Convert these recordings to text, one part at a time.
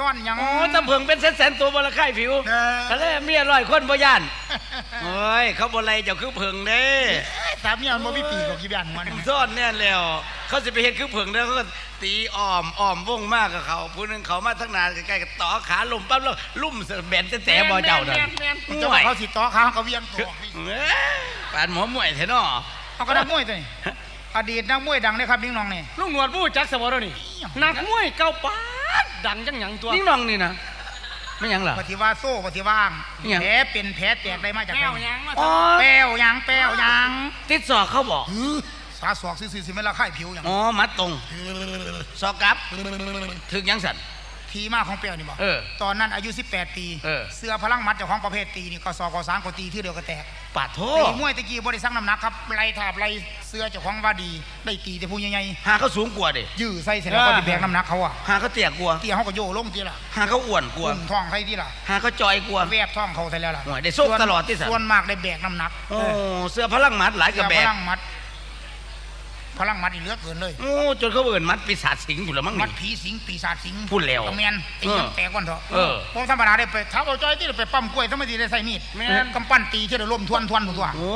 ต้อนหยัง โอ้ตำเพิงเป็นแสนๆตัวบละไข่ผิวเออ ทะเลเมียร้อยคนบ่ย่านโอ้ยเขาบ่ไรเจ้าคือเพิงเด้สามีมันบ่มีปีกกับกี่บ้านมันซ่อนแน่แล้ว เขาสิไปเฮ็ดคือเพิงเด้อเขาก็ตีอ้อมอ้อมวงมากกับเขาผู้หนึงเขามาทั้งนานใกล้ๆกับต่อขาลมปั๊บแล้วลุ่มแบนแต่บ่เจ้านั่นเจ้าว่าเขาสิต่อขาเขาก็เวียงตัวเอ้ยปานหมอมวยแท้เนาะเขาก็นักมวยตัวนี้อดีตนักมวยดังเลยครับนิ่งน้องนี่ลุงหนวดผู้จักสวรนี่นักมวยเก่าปา ดดังจังหยังตัวนิ่งน้องนี่นะไม่หยังล่ะปฏิว่าโซ่ปฏิว่างอิหยัง แผลเป็นแผลแตกได้มาจากแก้วไหนหยังมาอ๋อ แป้วหยังแป้วหยังติดศอกเขาบอก หือสาสอกซื่อๆสิไม่ละไข่ผิวหยังอ๋อมัดตรงศอกกลับถึงหยังสั่น ทีมาของแป้วนี่บอกเออตอนนั้นอายุ 18 ปีเออเสื้อพลังมัดเจ้าของประเภทตีนี่ก็สอกก็สามก็ตีที่เดียวก็แตกปาดโทตีมวยตะกี้บริสั่งน้ำหนักครับไล่ถาบไล่เสื้อเจ้าของว่าดีได้ตีแต่ผู้ใหญ่หาเขาสูงกว่าดิๆยื้อใส่เสร็จแล้วก็ดิแบกน้ำหนักเขาอะหาเขาเตี้ยกว่าเตี้ยเขาก็โยลงทีละหาเขาอ้วนกว่าอุ้มท้องใครทีละหาเขาจอยกว่า แวบท้องเขาใส่แล้วล่ะโอ้ยได้โชคตลอดที่สันส่วนมากได้แบกน้ำหนักโอ้เสื้อพลังมัดหลายกเสื้ระอแบพกลังมัด พลังมัดอีเหลือเกินเลยโอ้จนเขาเอิ่นมัดปีศาจสิงอยู่แล้วมั้งมัดนี่ผีสิงปีศาจสิงพูดแล้วกระแมนไอ้เออยังแตกก่อนเถอะเออผมธรรมดาได้ไปท้าเอาจ้อยที่ได้ไปปั้มกล้วยทำไมที่ได้ใส่มีดแม่นกำปั้นตีที่ได้ล้มทวนทวนตัวโอ้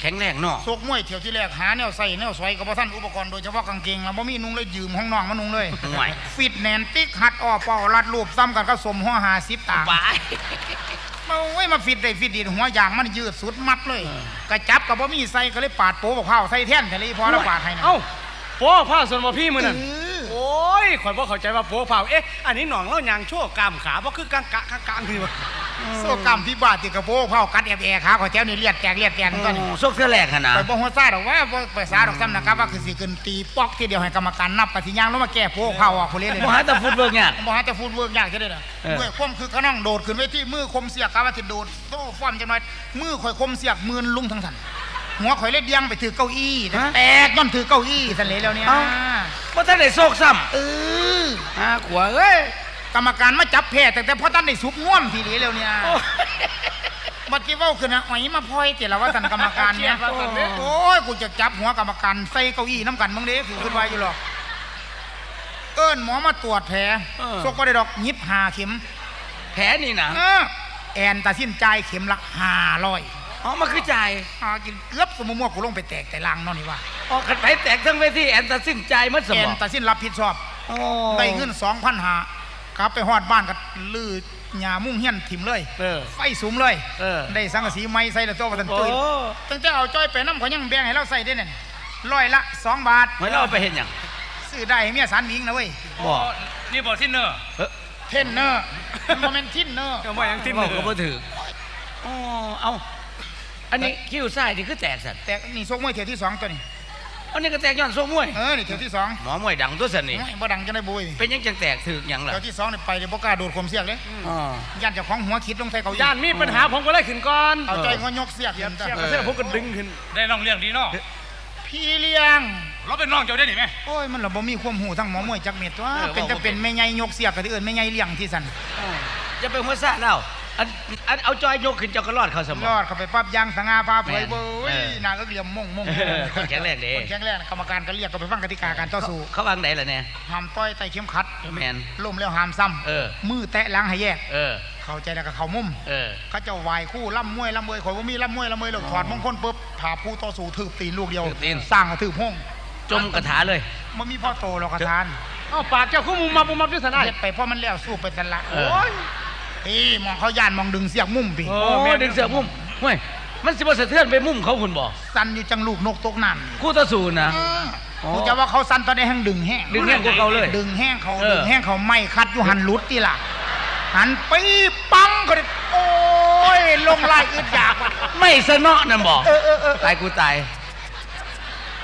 แข็งแรงเนาะโซกมวยเที่ยวที่แรกหาแนวใส่แนวสวยกับพ่ท่านอุปกรณ์โดยเฉพาะกางเกงแล้วบ่มีนุ่งเลยยืมห้องนองมานุ่งเลยห่วยฟิตแนนติ๊กหัดอ้อเป่ารัดรูปซ้ำกันก็สมหัวหาสิบตางบายมา โอ้ยมาฟิตได้ฟิตดีหัวยางมันยืดสุดมัดเลยกระจับกับบ่มีใส่ก็เลยปาดโป๊บอกข้าวใส่แท่นแต่เลยพอแล้วปาดให้นะเอ้าโป้ผ้าส่วนบ่พี่มือนั่นเออโอ้ยข่อยบ่เข้าใจว่าโป้ผ้าเอ๊ะอันนี้หนองเล่ายางชั่วกล้ามขาบ่คือกางกะกางกางนี่วะ โซ่กรรมที่บาดติดกระโปรงเผากัดแอบแอขาขอยแถวนี่เลียดแตกเลียดแตกตัวนี้โชคเสื้อแรกขนาดไปบ่หัวซ่าดอกว่าบ่ไปซาดอกซ้ำนะครับว่าคือสิขึ้นตีปอกทีเดียวให้กรรมการนับปฏิญาณลงมาแก้โป๊เผาออกคนเล่นเลยบ่หาแต่ฟุตเบิกเนี่ยบ่หาแต่ฟูดเวิร์กยากจะได้น่ะเออด้วยความคือเขานั่งโดดขึ้นเวทีมือคมเสียกกะว่าสิโดดโซ่ฟ้อมจังหน่อยมือข่อยคมเสียกมือลุ่มทั้งสันหัวข่อยเล็ดเดียงไปถือเก้าอี้แตกย้อนถือเก้าอี้สันเลยแล้วเนี่ยบ่ทันได้โชคซ้เออำหาขวาเอ้ย กรรมการมาจับแพ้แต่แต่พอท่านได้สุกง่วมทีนี้แล้วเนี่ยโอ้ยบัดกี้เว้าขึ้นนะอ๋อยมาพลอยเจละว่าท่านกรรมการเนี่ยเครียดว่าซั่นเด้อโอ้ยกูจะจับหัวกรรมการใส่เก้าอี้น้ำกันมึงเด้คือขึ้นไว้อยู่หรอกเอิ้นหมอมาตรวจแผลซกก็ได้ดอกยิบหาเข็ม แผลนี่นะเออแอนตัดสินใจายเข็มละห้าร้อยอ๋อมันคือจ่ายหากินเกือบสมมติว่ากูลงไปแตกแต่ลังเนอนนี่ว่าอ๋อขันไปแตกทั้งเวทีแอนตัดสินใจมัดสแอมนองตัดสินรับผิดชอบโอ้ได้เงินสองพันหา กลับไปฮอดบ้านก็ลือหญ้ามุ่งเฮียนถิ่มเลยเออไฟสูงเลยเออได้สังกะสีไม้ใส่แล้วโตประทันโอ้ตุ้ยตั้งแต่เอาจ้อยไปน้ำเขายังแบ่งให้เราใส่ได้เนี่ยร้อยละสองบาทไว้เราเอาไปเห็นอย่างซื้อได้ให้เมียสารวิงนะเว้ยบอกนี่บ่ทินเนอร์เฮ้ยเทนเนอร์โมเมนทินเนอร์ก็บ่ยังทินเนบออกร์ก็บ่ถืออ๋อเอา อันนี้คิ้วซ้ายนี่คือแตกสันแต่นี่ซกมวยเที่ยวที่สองตัวนี้ อันนี้ก็แตกย้อนโซ่มวย เออนี่เที่ยวที่สองหมอมวยดังตัวสันนี่โอ้ยบ่ดังจะได้บุยเป็นยังจังแตกถือหยังล่ะเที่ยวที่สองนี่ไปเดี๋ยวบ่กล้าโดดข่มเสียกเลยอ๋อยันเจ้าของหัวคิดลงใส่เขาอีกย่านมีปัญหาผมก็เลยขึ้นก่อนเอาจ้อยก็ยกเสียกเสียบจ้ะเสียบเสียบผมก็ดึงขึ้นได้น้องเลี้ยงดีเนาะพี่เลี้ยงเราเป็นน้องเจ้าได้หนิไหมโอ้ยมันเราบ่มีความหูทั้งหมอมวยจักเม็ดว่าเป็นจะเป็นแม่ใหญ่ยกเสียกกับที่อื่นแม่ใหญ่เลี้ยงที่สันอ๋อจะไปหัวซ่าแล้ว อันอันเอาจอยยกขึ้นเจ้าก็รอดเข้าสมรองอดเข้าไปปั๊บยางสง่าฟ้าเผยแม่นเว้ยเออหนาก็เหลี่ยมม่งม่งเออคนแข็งแรงเด้ คนแข็งแรงกรรมการก็เรียกก็ไปฟังกติกาการต่อสู้เขาวางไหนล่ะเนี่ย ห้ามต่อยไต่เข็มขัดแมนล้มแล้วห้ามซ้ำเออมือแตะหล้างให้แยก เออ เข้าใจแล้วก็เข้ามุม เออ เขาเจะวายคู่ล่ำมวยล่ำมวยข่อยว่ามีล่ำมวยล่ำมวยแล้วถอดมงคลปุ๊บถาผู้ต่อสู้ถืบตีนลูกเดียวถืบตีน สร้างกระถืบห้องจมกระถาเลย มันมีพ่อโตหรอกกระทานเอ้าปากเจ้าคู่มุมมาบุมมาพิสนายเฮ็ดไปเพราะมันแล้วสู้ไปสันละเออ โอ้ย เอ้มองเขาย่านมองดึงเสียกมุมพี่โอ้โอ้ดึงเสือมุมเฮ้ยมันสิบ่สะเทือนไปมุมเขาคุณบ่สันอยู่จังลูกนกตกนั่นคู่ต่อสู้นะเอออ๋อกูจะว่าเขาสันตอนนี้แห้งดึงแห้งดึงแห้งกว่าเก่าเลยดึงแห้งเขาเออ ดึงแห้งเขาไม่คัดอยู่หันหลุดที่ละหันปีปังเขาดิโอ้ยลงไล่อึดอยากว่ะไม่สนอนั่นบ่เออเออเออตายกูตาย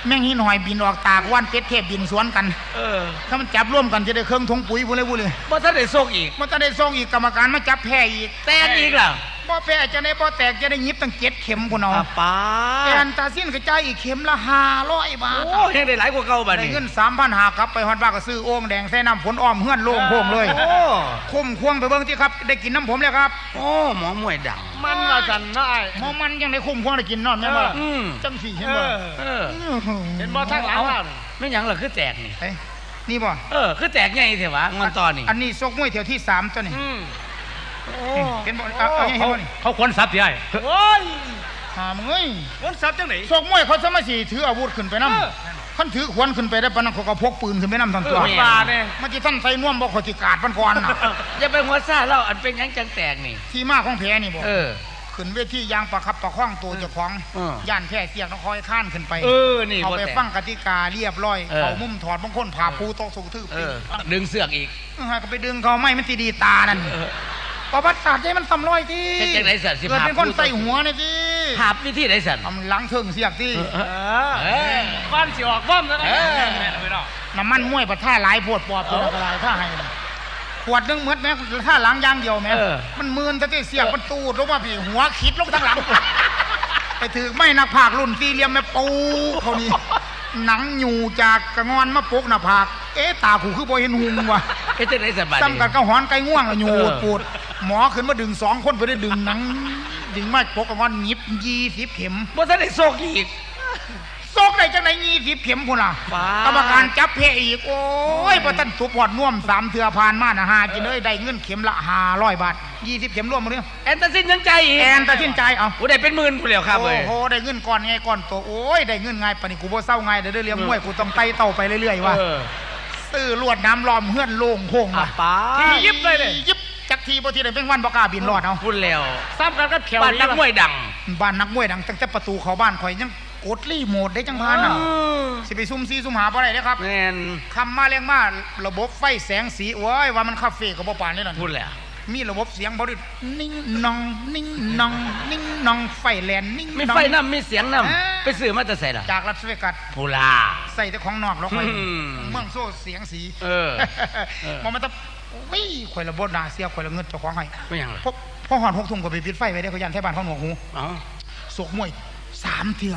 แม่งหินหอยบินออกตากว่านเป็ดเทพบินสวนกัน เออถ้ามันจับร่วมกันจะได้เครื่องทงปุ๋ยบุเลยบุเลยบ่ทันได้โซกอีก มันจะได้ส่งอีกกรรมการมาจับแพ้อีก แตกอีกล่ะ บ่แพ้จะได้บ่แตกจะได้หยิบตั้งเจ็ดเข็มคุณเอาอะป้าแอนตาซินกระจายอีกเข็มละห้าร้อยบาทโอ้ยังได้หลายกว่าเก่าบัดได้นี้เงินสามพันหากลับไปฮอดบ้านก็ซื้อโอ่งแดงใส่น้ำฝนอ้อมเฮือนโล่งโพ่งเลยโอ้คุ้มควงไปเบิ่งที่ครับ ได้กินน้ำผมแล้วครับโอ้หมอมวยดังมันว่าสันได้หมอมันยังได้คุ้มควงได้กินนอนแม่นบ่ล่ะอืมจังสี่เห็นเอบ่อเออเห็นบ่ทางหลังเอาว่าไม่หยังล่ะคือแตกนี่เอ้ยนี่บ่ เออคือแตกไงเถอะวะงอนตอนนี่อันนี้ซกมวยเที่ยวที่สามตัวนี่อืม เห็นบ่เอาเอาให้เห็นบ่นี่เขาควรซับที่ไอ้โอ้ยหามึงเอ้ยมันซับจังไหนซกมวยเขาสมาสีถืออาวุธขึ้นไปนำเออคันถือขวานขึ้นไปได้ปานนั้นเขาก็พกปืนขึ้นไปนำทั้งเอตัวอปลาเนี่ยมันสิท่านใส่น่วมบ่เขาสิกาดมันก่อนน่ะอย่าไปหัวซ่าเล่าอันเป็นหยังจังแตกนี่ ที่มาของแผลนี่บ่เออ ขึ้นเวทียางประคับประคองตัวเจ้าของเออย่านแพ้เสียกต้องคอยข้านขึ้นไปเออนี่เอาบ่ไปแตกฟังกติกาเรียบร้อยเออ เอามุมถอดบางคนผ่าปูโตะสูงทื่อเอปีอดึงเสือกอีก เออก็ไปดึงเขาไม่มันสิดีตานั่นเออ ประวัติศาสตร์ใจมันซ้ำร้อยที่เป็นจังไหนสัตว์สิเกิดเป็นผ่าคนปูโตะใส่หัวนี่ที่ภาพวิธีไหนสันทำหลังเทิงเสียกที่เออเออก้อนสิออกบ้อมแล้วนะเออแม่นเลยเนาะน้ำมันมวยประท่าหลายปวดปอบปวดอะไรท่าให้น่ะขวดหนึงหมดแม่ท่าหลังอยางเดียวแม่เออมันมืนซะที่เสียกมันตูดลงมาพี่หัวคิดลงทั้งหลังไปถือไม่นักผากรุ่นสี่เหลี่ยมแม่ปูเขานี่หนังอยู่จากกระงอนมาปกหน้าผาก เอ๊ะตาขู่คือบ่เห็นหุงว่ะเป็นจังไหนสันบัดซ้ำกันก็หอนไก่ง่วงอะอยู่เออปวด หมอขึ้นมาดึงสองคนไปได้ดึงหนัง ดึงมาปกกระงอนหยิบยี่สิบเข็มบ่ทันได้โซกอีกโซกได้จังไหนยี่สิบเข็มพุ่นล่ะว้ากรรมการจับเพอีก โอ้ยพอท่านสุพอดน่วมสามเถื่อผ่านมานะฮากินเลยได้เงินเข็มละห้าร้อยบาทยี่สิบเข็มรวมมาเนี่ยแอนตาซินยังใจอีกแอนตัดสินใจเอาโอ้ได้เป็นหมื่นผู้เดียวครับเว้โอ้ยโหได้เงินก่อนไงก่อนโตโอ้ยได้เงินไงปานนี้กูบ่เศร้าไงเดี๋ยวได้เลี้ยงมวยกูต้องไต่เต่าไปเรื่อยๆว่ะเออ ซื้อลวดน้ำล้อมเฮือนโล่งโค้งอะว่ะป้าทียิบเลยเลยยิบจัก ทีบ่ทีได้เป็นวันบ่กล้าบินรอดเอาพูดแล้วซ้ำกันก็แถวบ้านนักมวยดัง บ้านนักมวยดังตั้งแต่ประตูเข้าบ้านข่อยยังกดรีโมทได้จังพานน่ะสิไปซุ่มซีซุ่มหาบ่ได้เด้อครับแม่นคำมาเรียงมาระบบไฟแสงสีโอ้ยว่ามันคาเฟ่ก็บ่ปานนี่นั่นพูดแล้ว มีระบบเสียงบ่ได้นิ่งนอง นิ่งนอง นิ่งนองไฟแลนนิ่งมีนองไฟน้ำมีเสียงน้อ่าำไปซื้อมาจะใส่ล่ะจากรัสเวกัสพูลาใส่แต่ของนอกแล้วข่อยอืมเมืองโซ่เสียงสีเออเออมันมันต้องวิ่ข่อยระบบด่าเสียข่อยละเงินเจ้าของให้ไม่ยังล่ะพอพอหอดหกทุ่มก็ไปปิดไฟไว้ได้เขายันไทบ้านเขาหนวกหูเอ๋อสกมวยสามเถื่อ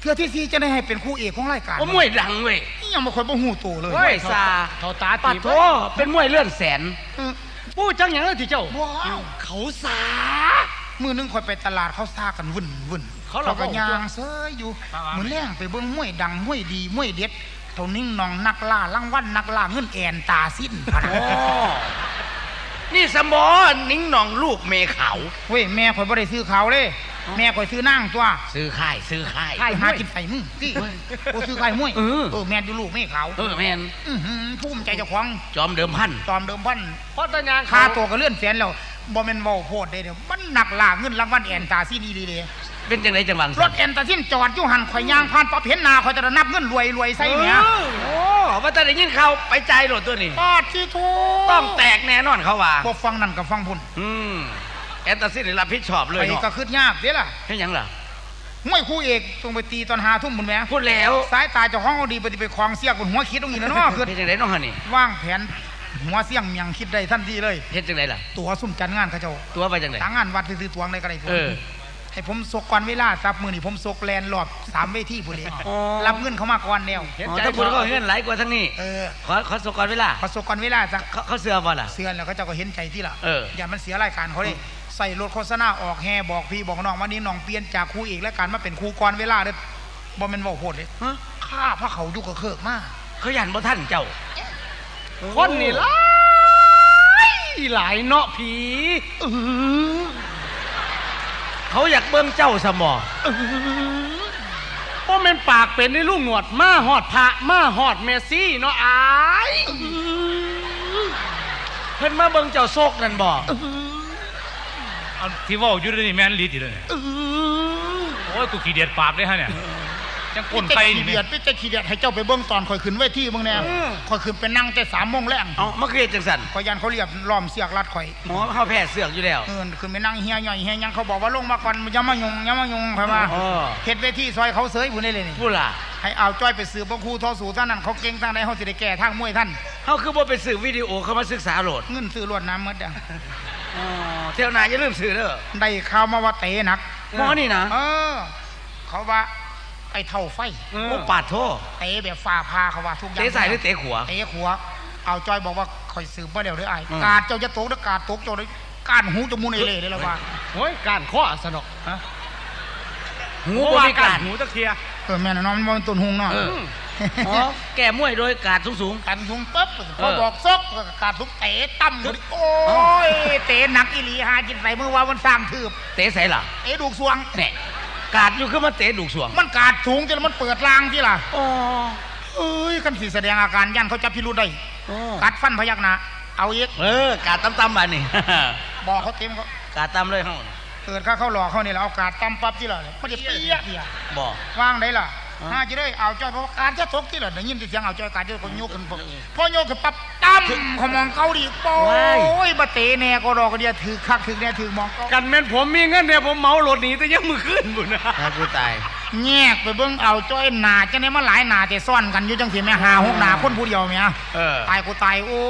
เถื่อที่สี่จะได้ให้เป็นคู่เอกของรายการโอ้มวยดังเว้ยนี่ยังบ่ค่อยบ่หูโตเลยมวยซาเขาตาปัตีดโทเป็นมวยเลื่อนแสนเออ ปู้จังหยังเลยที่เจ้า ว้าวเขาสา มือหนึงค่อยไปตลาดเขาซากันวุ่นวุ่นเขาเหรอก็ยางเซยอยู่มือแรงไปเบิ่งมวยดังมวยดีมวยเด็ดเท่านิ่งนองนักล่ารางวัลนักล่าเงินแอนตาสิ้นพะนะโอ้ นี่สมอนิ้งหนองลูกเมเขาเว้ยแม่ข่อยบ่ได้ซื้อเขาวเลย แม่ข่อยซื้อนั่งตัวซื้อค่ายซื้อค่ายไข่หากินไข่มึงที่กูซื้อไข่มวยเออ เออแม่ดูลูกไม่เขาเออแมนอื้อหือภูมิใจเจ้าของจอมเดิมพันตอมเดิมพันเพราะตะยางค่าตัวก็เลื่อนแสนแล้วบ่แม่นเว้าโพดเด้เดี๋ยวมันหนักล่าเงินรางวัลแอนตาซินอีหลีเด้ เป็นจังไรจังหวังรถแอนตาซินจอดอยู่หันข่อยย่างผ่านปั๊บเห็นหน้าข่อยจะนับเงินรวยรวยใส่เนี่ยโอ้ว่าแต่ได้ยินเขาไปใจายโหลดตัวนี้ปาดที่ทูต้องแตกแน่นอนเขาว่าบ่ฟังนั่นกับฟังพุ่นอืมแอนตาซินนี่รับผิดชอบเลไปยเนาะก็คืดยากเด้ล่ะเฮ็ดหยังล่ะมวยคู่เอกต้องไปตีตอนหาทุ่มบุญแหม่พูดแล้วสายตาเจ้าของเอาดีไปไปคลองเสียกบนหัวคิดตรงนี้นะเนาะคือเฮ็ดจังไรน้องฮะนี่วางแผนหัวเสียงเมียงคิดได้ทันทีเลยเฮ็ดจังไรล่ะ ตัวซุ่มจัดงานเขาเจ้าตัวไปจังไรต่างงานวัดซื้อๆตวงได้ก็ได้เออ ให้ผมสกก่อนเวลาซับมือนี่ผมสกแลนรอบสามเวทีพุ่นเลยอ๋อ รับเงินเขามาก่อนแล้วเห็นอ๋อใจถ้าพูดก็เงินหลายกว่าทั้งนี้ เออขอขอสกอนเวลาพอสกก่อนเวลาสัก เขาเขาเสือบ่ล่ะ เสือนแล้วเขาเจ้าก็เห็นใจที่ละเอออ ย่ามันเสียรายการเขาเลยใส่รถโฆษณาออกแห่บอกพี่บอกน้องวันนี้น้องเปลี่ยนจากครูเอกและการมาเป็นครูก่อนเวลาเด้อบ่แม่นเว้าโพดเลยฮะข้าพระเขาอยู่กับเคิกมากเขายันบ่ท่านเจ้า คนนี่หลายหลายเนาะผี เขาอยากเบิ่งเจ้าสมอเพราะมันปากเป็นในลูกหนวดมาหอดพระมาหอดเมสซี่เนาะอายเพิ่นมาเบิ่งเจ้าโซกนั่นบ่เอาที่เว่าอยู่ด้วยนี่แม่นลีดอยู่เลยเนี่ยโอ้ยกูขี้เดียดปากเลยฮะเนี่ย จังก้นพี่ไปเจ้านี่ขี้แม่เดียดพี่เจ้าขี้เดียดให้เจ้าไปเบิ่งตอนข่อยขึ้นเวทีเบิ่งแน่ข่อยขึ้นไปนั่งแต่สามโมงแรงเอามาเครียดจังสันข่อยยันเขาเรียบล้อมเสียกรัดข่อยหมอเขาแพ้เสือกอยู่แล้วเออขึ้นไปนั่งเฮียหน่อยเฮียยังเขาบอกว่าลงมาก่อนอย่ามายุงอย่ามายุงข่อยมาอ๋อเฮ็ดเวทีซอยเขาเสยผู้นี่เลยนี่พูดล่ะให้เอาจ้อยไปสืบพวกครูทอสูท่านนั้นเขาเก่งทางใดเขาสิได้แก้ทางมวยท่านเขาคือบ่ไปสื่อวิดีโอเขามาศึกษาโหลดเงินซื้อรวดน้ำหมดอะอ๋อเที่ยวหนาอย่าลืมซื้อเด้อได้ข่าวมาว่าเตะหนักหมอนี่นะเออ เขาว่า ไอ้เท่าไฟโอ้ปาดโทเตะแบบฝ่าพาเขาว่าทุกอย่างเตะใส่หรือเตะขวา เตะขัวเอาจอยบอกว่าคอยสืบมาเดี๋ยวเด้อไอ้อืม กาดเจ้าจะตกเด้อกาดตกเจ้าได้การหูจมูกเอเล่ได้แล้วว่าโอ้ยการข้อสนอกหูหูบ่ว่ามีกาการรหูตะเคียเออแม่นอะเนาะมันบ่เป็นต้นหงเนาะเออ อ๋อแก้มวยโดยการสูงสูงกันสูงปุ๊บพเอออบอกซกก็กาดทุกเตะตั้มเลยโอ้ยเตะหนักอีหลีหาจินใส่มือว่ามันสร้างทืบๆ เตะใส่ล่ะเตะดูกสวง เนี่ย กาดอยู่คือมันเตะดุกสวงมันกาดสูงจนมันเปิดรางที่ล่ะอ๋อเอ้ยคันสีแสดงอาการยันเขาจับพิรุธได้กัดฟันพยักหนาเอาอีกเออกาดตำๆมานี่บอกเขาเต็มเขากาดตำเลยเฮาเกิดข้าเขาหลอกเขานี่แหละเอากาดตั้มปั๊บที่ล่ะไม่ได้เปี้ยเปี้ยบ่ว่างได้ล่ะอ๋อ ห้าจะได้เอาจ้อยเพราะว่าการจะตกที่ล่ะได้ยินเสียงเอาจ้อยการจะคนโยกขึ้นปุ๊บพอโยกขึ้นปั๊บตั้มเขามองเกาดีโป้ยบะเตะแน่ก็รอกก็เดียวถือคักถือแน่ถือมองเกากันแม่นผมมีเงินเนี่ยผมเหมารถหนีแต่ยังมือขึ้นบุญนะถ้ากูตายแยกไปเบิ่งเอาจ้อยหนาจะได้มาหลายหนาแต่ซ่อนกันอยู่จังสิแม่หาหกหนาคนผู้เดียวแม่เออตายกูตายโอ้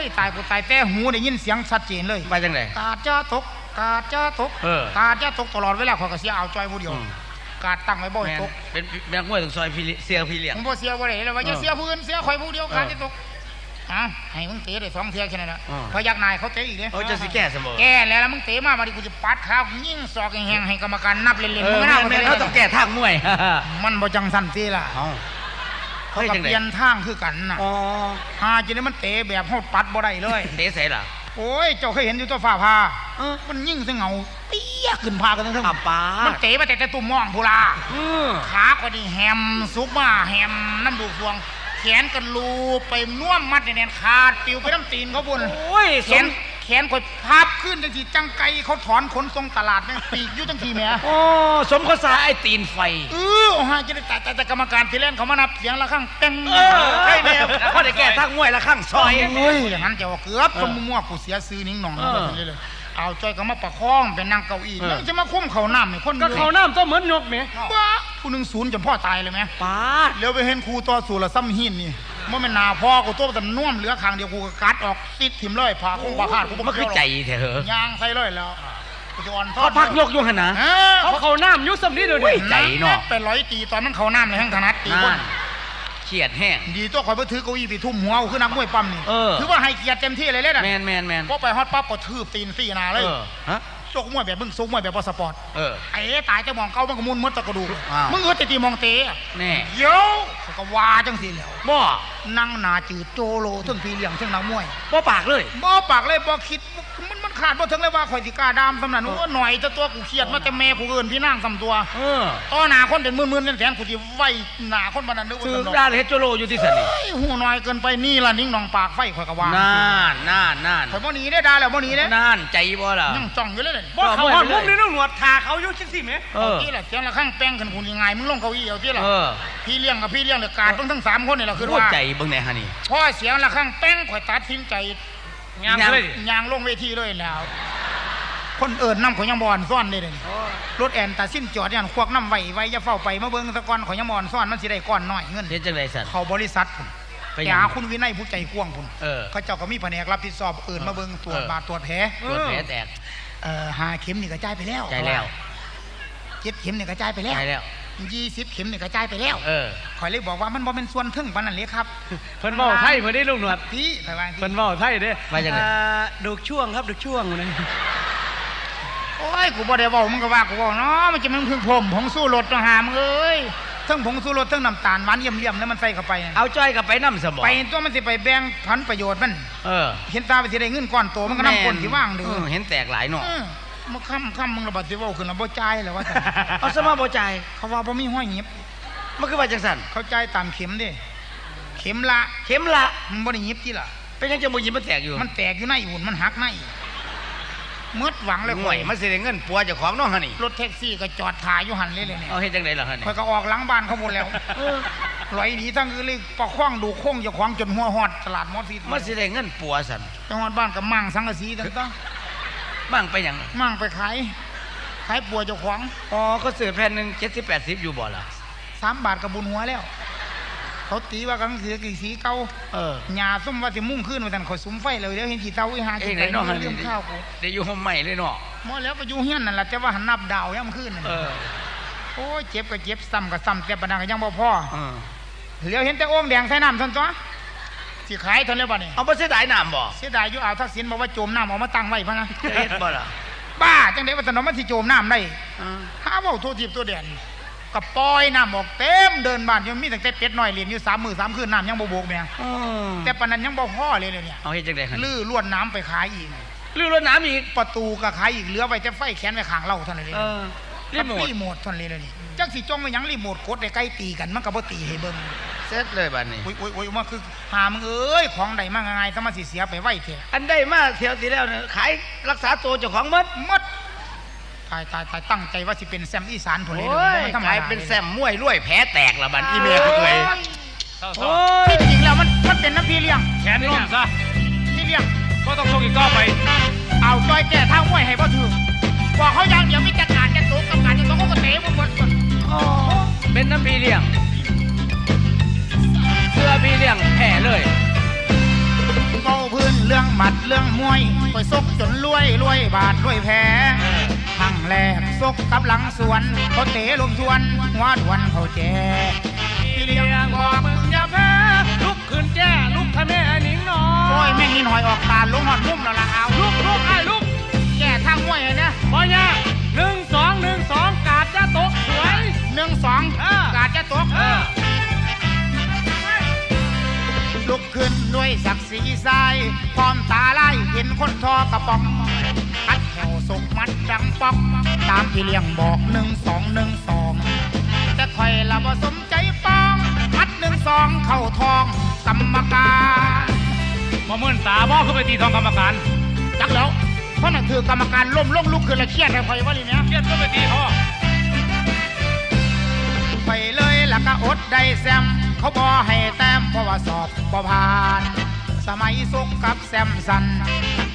ยตายกูตายแต่หูได้ยินเสียงชัดเจนเลยไปจังไดกาดจะตกกาดจะตกเออกาดจะตกตลอดเวลาขอยก็เสียเอาจ้อยผู้เดียวอืม กาดตั้งไว้บ่ให้แม่นตกเป็นแม่งมวยถึงซอยพี่เลี้ยเสียพี่เลี้ยงผมบ่เสียบ่ได้เลยว่าจะเออเสียผู้อื่นเสียข่อยผู้เดียวเออกาดจะตกอะให้มึงเตะได้สองเทียแค่นั้นแหละเออพอยักนายเขาเตะอีกเด้เอาจะสิแก้สมบ่แก้แล้วแล้วมึงเตะมามาดิกูจะปัดขายิงศอกแห้งๆให้กรรมการนับเล่นเอๆมึองก็แม่น่านบ่แม่นได้เขาต้องแก้ทางมวย มันบ่จังสั่นสิล่ะเอ้าเขาเฮ้ยก็จังเปได๋ลี่ยนทางคือกันน่ะอ๋อหาจะได้มันเตะแบบเฮาปัดบ่ได้เลยเตะใส่ล่ะโอ้ยเจ้าเคยเห็นอยู่ตัวฟ้าพาเออมันยิ่งซะเหงา เปี้ยขึ้นพากันทั้งทั้งอับปามันเตะมาแต่แต่ตุ่มม่องพูลาอือขาก็นี่แฮมซุกมาแฮมน้ำดูกดวง แขนกันลูบไปน่วมมัดแน่นๆขาดปิวไปน้ำตีนเขาบุญโอ้ยแขสนมแขนข่อยพับขึ้นจังสีจังไกเขาถอนขนทรงตลาดแม่งปีกอยู่จังสีแหม่โอ้สมข้อสาไอ้ตีนไฟเออโอ้ฮะจะได้แต่แต่แต่กรรมการที่เล่นเขามานับเสียงละข้างเป้งเออใช่แน่เขาได้แก้ทางมวยละข้างซอยโอ้ยอย่างนั้นจะว่าเกือบเออสมมั่วกูเสียซื้อนิ้งหน่องเออเลย เลยเอาจ้อยก็มาประคองเป็นนางเก้าอี้เออยังจะมาคุ้มเขาน้ำนี่คนก็เขาน้ำต้องเหมือนยกแหมบ้าผู้หนึ่งศูนย์จนพ่อตายเลยไหมป้าดเลี้ยวไปเห็นครูต่อสู้ละซ้ำหินนี่มันเป็นหนาพ่อกูตัวแต่น่วมเหลือขางเดียวกูก็กัดออกซิดถิ่มเลยผ่าคงผ่าขาดกูบ่มันคือใจแท้เหรอยางใส่เลยแล้วกูจะอ่อนทอเขาดพักยกอยู่หั่นนะเออเขาเขาน้ำอยุสำนี้เดี๋ยวนี้ ใจเนาะ ไปร้อยตีตอนนั้นเขาน้ำในห้างถนัดตีคนนั่น เครียดแห้ง ดีตัวคอยไปถือเก้าอี้ไปทุ่มหัวกูคือนักมวยปั๊มนี่เออ ถือว่าให้เกียรติเต็มที่เลยเล่นอะแมนแมนแมนพอไปฮอตปั๊บก็ทืบตีนสี่หนาเลยเออฮะโชกมวยแบบมึงโชกมวยแบบบอสปอร์ตเออ ไอ้ตายจะมองเก้ามันก็มุนมดตะกระดูกอ้าว มึงเออแต่ตีมองเตะอะแน่เดี๋ยวเขาก็ว่าจังสิแล้วบ่นั่งหนาจืดโจโลถึงพี่เลี้ยงถึงนักมวยบ่ปากเลยบ่ปากเลยบ่คิดมัน มันขาดบ่ถึงเลยว่าข่อยสิกล้าดามสำนันว่าหน่อยจะตัวกูเครียดมาแต่แม่กูเอิ้นพี่นางสำตัวเออต่อหน้าคนเป็นหมื่นๆแสนๆกูสิไว้หน้าคนบันนั้นเด้อว่าถือสำนด้านเฮดโจโลอยู่ที่สันนี่เฮ้ยหูน้อยเกินไปนี่ล่ะนิ่งหนองปากไฟข่อยก็ว่าน่านน่านน่านข่อยบ่หนีได้ด่าแล้วบ่หนีเด้น่านใจบ่ล่ะยังจ้องอยู่เลยเลยบ่เขาหอดมุมนี่ต้องหนวดทาเขาอยุสิสิแหมเออที่ล่ะเสียงละข้างแป้งขึ้นคุณยังไงมึงลงเก้าอี้เอาที่ล่ะเออพี่เลี้ยงกับพี่เลี้ยงเดี๋ยวกาดเบิ่งทั้งสามคนนี่ล่ะคือหัวว่าใจเบิ่งแน่ฮะนี่พอเสียงละข้างแป้งข่อยตัดสินใจ งามเลยดิ ยางลงเวทีเลยแล้ว คนเอิญน้ำข่อยยังบอนซ่อนเลยเด้นี่รถแอนตัดสินจอดยันควักน้ำไหวไว้อย่าเฝ้าไปมาเบิ่งตะกอนข่อยยังบอนซ่อนมันสิได้ก้อนน้อยเงินเฮ็ดจังไดสันเขาบริษัทพุ่นไปไปหยังหาคุณวินัยผู้ใจกว้างพุ่นเออเขาเจ้าก็มีแผนกรับผิดชอบเอิญมาเบิ่งตรวจเออบาดตรวจแผลปวดแผลแตกเอ่อหาเข็มนี่กระจายไปแล้วใจแล้วเจ็ดเข็มนี่กระจายไปแล้วใจแล้ว ยี่สิบเข็มนี่กระจายไปแล้วเออข่อยเลยบอกว่ามันบ่เป็นส่วนทึ่งปานนั้นเลยครับเพิ่นเว้าไทยเพิ่นได้ลุงหนวดพี่ไปวางเพิ่นที่เว้าไทยเด้ว่าจังได๋อ่ดูกช่วงครับดูกช่วงนะโอ้ยกูบ่ได้เว้ามึงก็ว่ากูเว้าเนาะมันจะมันพึ่งผมผงสู้รสต้องหามึงเอ้ยทั้งผงสู้รสทั้งน้ำตาลหวานเยี่ยมๆแล้วมันใส่เข้าไปนั่นเอาจ้อยกับไปนำสมองไปตัวมันสิไปแบ่งพันประโยชน์มันเออเห็นตาไปสิได้เงินก้อนโตมันก็นำคนที่ว่างเด้อเเห็นแตกหลายเนาะเออ มาค้ำค้ำมึงระบาดสิเว้าขึ้นแล้วบ่จ่ายแล้วว่าซั่น เอาสมาบ่ใจายเขาว่าบ่มีห้อยหยิบ มันคือว่าจังซั่นเขาจ่ายตามเข็มเด้เข็มละเข็มละมันบ่ได้หยิบที่ล่ะ เป็นยังจะบ่ยินมันแตกอยู่มันแตกอยู่ในอุ่นมันหักในเมื่อหวังเลยห่วยมันสิได้เงินปัวเจ้าของเนาะฮะนี่รถแท็กซี่ก็จอดถ่ายอยู่หันเลยเลยเนี่ยเอาเฮ็ดจังไดล่ะฮะนี่คอยก็ออกหลังบ้านเขาหมดแล้วลอยหนีทั้งคือเลยประคองดูโค้งเจะคว้าของจนหัวหอดตลาดมอสซีมันสิได้เงินปัวซั่นจังหวัดบ้านกับมั่งสังกะสีต่าง บ้างไปหยังๆมั่งไปขายขายปัวเจ้าของอ๋อเขาซื้อแผ่นหนึง70 80อยู่บ่ล่ะสามบาทกับบุญหัวแล้ว เขาตีว่ากังสีกี่สีเก่าเออหญ้าส้มว่าสิมุ่งขึ้นมาแต่นข่อยสุมไฟเลยเดี๋ยวเห็นขี้เตาอีหาเอ้ขี้ยไหไก่นเนาะฮะเรื่องข้าวกูได้อยู่ห้องใหม่เลยเนาะหมดแล้วก็อยู่เฮียนนั่นแหละแต่ว่าหันนับดาวย่ำขึ้นนั่นเออโอ้ยเจ็บก็เจ็บซ้ำก็ซ้ำแต่ปานนันก็ยังบ่พอเออเหลียวเห็นแต่โอ่งแดงใส่น้ำซั่นตัว สิขายเท่านั้นบ่นี่เอาบ่เสียดายน้ำบ่เสียดายอยู่อ่าวทักษิณบอกว่าโจมน้ำเอามาตั้งไว้พะนะเฮ็ดบ่ล่ะบ้าจังได๋ว่าถนนมันสิโจมน้ำได้เออหาเว้าโทษทีบตัวแดนกับปล่อยน้ำออกเต็มเดินบ้านยังมีตั้งแต่เป็ดน้อยเรียนอยู่สามมือสามคืนน้ำยังบ่โบกแม่แต่ปานนั้นยังบ่พอเลยเลยเนี่ยเอาเฮ็ดจังได๋คั่นลื้อล้วนน้ำไปขายอีกลื้อรถน้ำอีกประตูก็ขายอีกเหลือไว้แต่ไฟแขนไว้ข้างเราเท่านั้นเลยเออรีโมทรีโมทเท่านั้นเลยเลยนี่จังสิจ้องไว้หยังรีโมทกดได้ใกล้ตีกันมันก็บ่ตีให้เบิ่ง เสร็จเลยบัดนี้ โอ้ยโอ้ยโอ้ยมาคือหามึงเอ้ยของใดมาง่ายๆถ้ามาสิเสียไปไว้เถอะอันได้มาเที่ยวที่แล้วเนี่ยขายรักษาตัวเจ้าของหมดหมดตายตายตายตั้งใจว่าสิเป็นแซมอีสานผลเลยโอ้ยไม่ธรรมกลายดาเป็นลยแซมมวยรวยแผลแตกละบัดอีเมลเอ้ยเศร้าโอ้ยที่จริงแล้วมันมันเป็นน้ำพี่เลี้ยงๆแขนล้มซะพี่เลี้ยงก็ต้องชกอีกต่อไปเอาจอยแก่ทางมวยให้บ่ถือบอกเขาอย่างเดียวมีจัดการจะตกกับการจะตกเขาก็เตะบ่หมดหมดเป็นน้ำพีเลี้ยง เสื้อพีเลี้ยงแผ่เลยเบาพื้นเรื่องหมัดเรื่องมวยคอยซกจนรวยรวยบาทรวยแพ้ครั้งแรกซกกับหลังสวนเขาเตะลมทวนหัวดวนเขาแจพี่เลี้ยงบอกมึงอย่าแพ้ลุกขึ้นแจ้ลุกทะแม่หนิงหนอโอ้ยแม่งนี่หน่อยออกตาลงหอดมุมแล้วล่ะเอาลุกลุกไอ้ลุกแก่ทางมวยเลยนะบอยาหนึ่งสองหนึ่งสองกาดจะตกสวยหนึ่งสองเออกาดจะตกเออ ลุกขึ้นด้วยศักดิ์ศรีทรายพร้อมตาไล่เห็นคนทอกระป๋องคัดแถวสกมัดดังปอก ตามพี่เลี้ยงบอกหนึ่งสองหนึ่งสองแต่คอยละบ่สมใจป้องมัดหนึ่งสองเข้าทองกรรมการมามื่นตาบ่ขึ้นไปตีทองกรรมการจักแล้วเพราะนั่นคือกรรมการล้มลงลุกขึ้นและเครียดให้คอยว่าลีเนี้ยเครียดก็ไปตีเขาไปเลยแล้วก็อดได้แซม เขาบอให้แต้มเพราะว่าสอบบ่ผ่าน สมัยสุกกับแซมสัน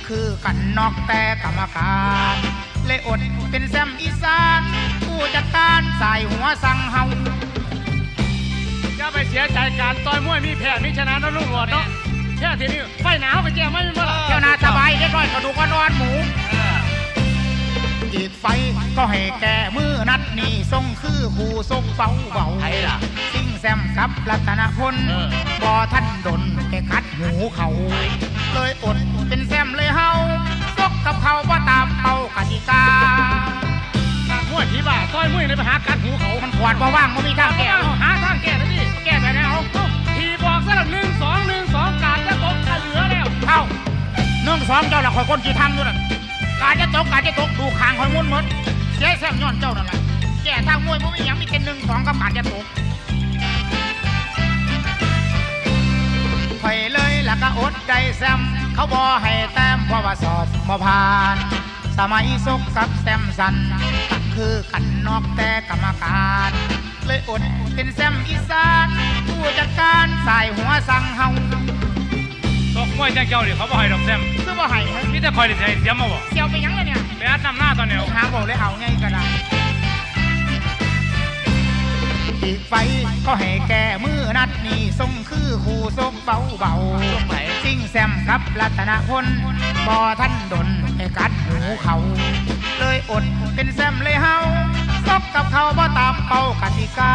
คือกันนอกแต่กรรมการเลยอดเป็นแซมอีสานผู้จัดการสายหัวสั่งเฮาอย่าไปเสียใจการต่อยมวยมีแพ้มีชนะนะลุงหนวดเนาะแค่ทีนี้ไฟหนาวไปแจ้ไม่เป็นไรเที่ยวนาสบายเรียบร้อยกระดูกก็นอนหมู อีกไฟ ก็ให้แก่มือนัดนี่ทรงคือคู่ทรงเบาเบาใครล่ะซิ่งแซมกับรัตนพลบอท่านดนแกคัดหูเขา เลยอดเป็นแซมเลยเฮาซกกับเขาว่าตามเป้ากติกาการมวยที่บ้าต่อยมวยเลยไปหากัดหูเขา มันขวดมาว่างมันมีทางแก้เอาหาทางแก้แล้วดิแก้ไปแล้วทีบอกซะละหนึ่งสองหนึ่งสองกาดจะตกจะเหลือแล้วเข้าเนื่องสองเจ้าละคอยคนกี่ทำด้วยนั่น การจะตกการจะตกดูคางคอยมุนหมดเสียแซมย้อนเจ้านั่นแหละแก่ทางมวยมันไม่ยังมีเป็นหนึ่งสองกับการจะตกไปเลยแล้วก็อดได้แซมเขาบอให้แต้มเพราะว่าสอบบ่ผ่าน สมัยซกกับแซมสันก็คือกันนอกแต่กรรมการ เลยอดเป็นแซมอีสานผู้จัดการสายหัวสั่งเฮา ตกมวยแจ้งเจ้าดิเขาบ่ให้ดอกแซมคือบ่ให้ฮะมีแต่คอยได้ใจเสียมาบ่เสียวไปหยังเลยเนี่ยไปอัดน้ำหน้าตอนเนี้ยหาบอกเลยเอาไงก็ได้อีกไฟก็ให้แก่มือนัดนี่ทรงคือคู่ซกเบาเบาๆทรงไหนซิ่งแซมกับรัตนพลบอท่านดนให้กัดหูเขา เลยอดเป็นแซมเลยเฮาซกกับเขาบ่ตามเป้ากติกา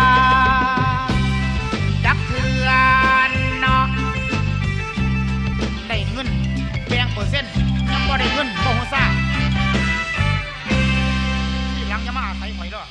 แบ่งเปอร์เซ็นต์ยังบ่ได้เงินบ่ฮู้ซ่าที่หลังจะมาอาศัยข่อยเด้อ